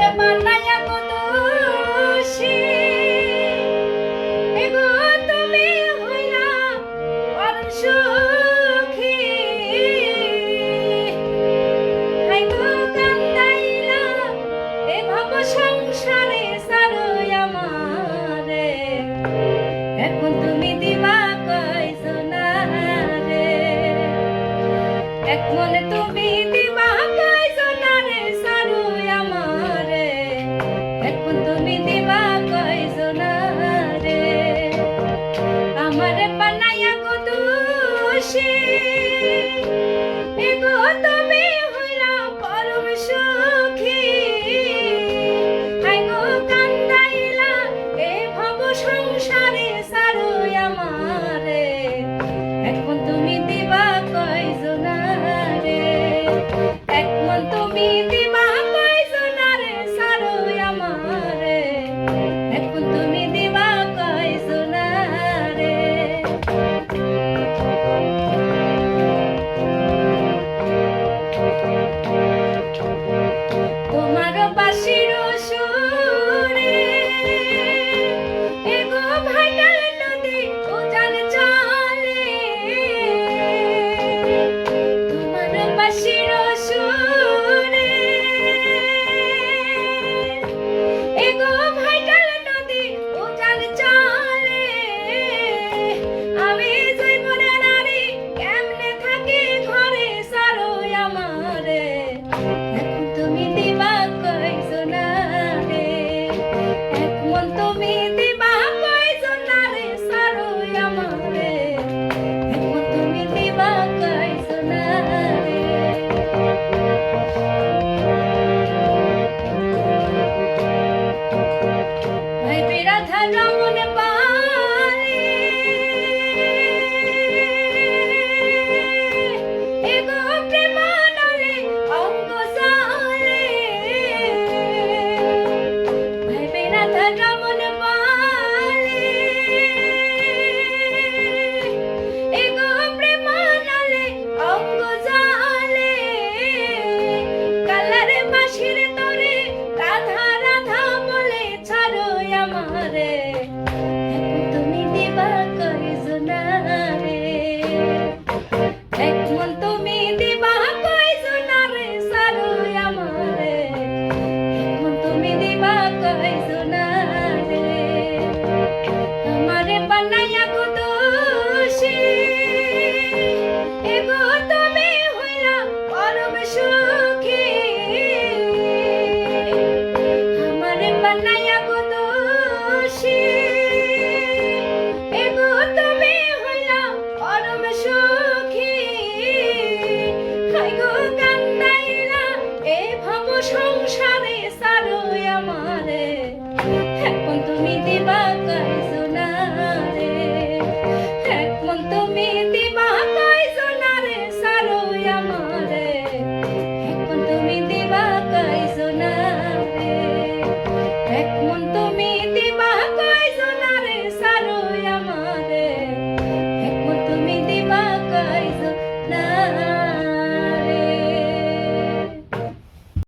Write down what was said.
Bagaimana ya? junto a mi Dios. তুমি まで。সংসারে সারো আমারে। এখন তুমি দিবা